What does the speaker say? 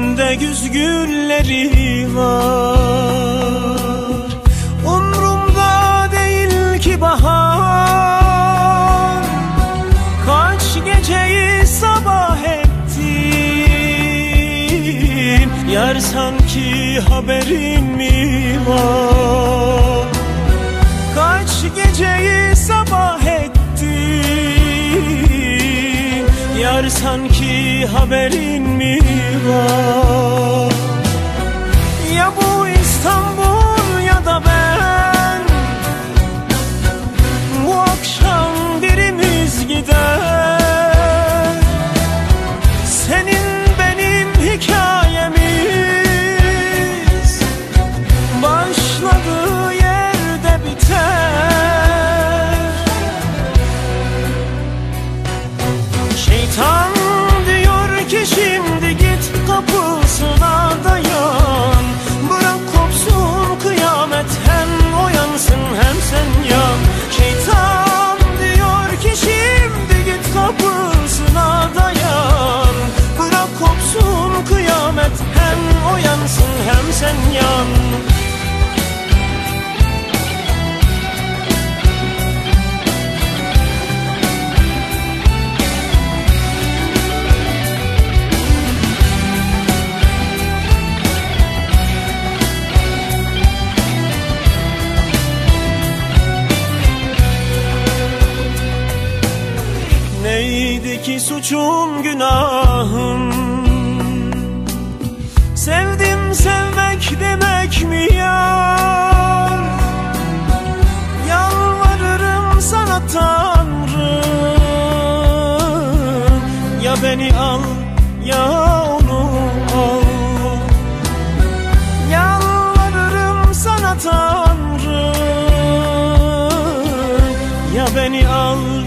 Elimde güz gülleri var. Umrumda değil ki bahar. Kaç geceyi sabah ettim Yar sanki haberin mi var? Kaç geceyi sabah ettim Yar sanki haberin mi var kapısına dayan. Bırak kopsun kıyamet hem o yansın hem sen yan. Şeytan diyor ki şimdi git kapısına dayan. Bırak kopsun kıyamet hem o yansın hem sen yan ki suçum günahım? Sevdim sevmek demek mi yar? Yalvarırım sana Tanrım Ya beni al ya onu al. Yalvarırım sana Tanrım Ya beni al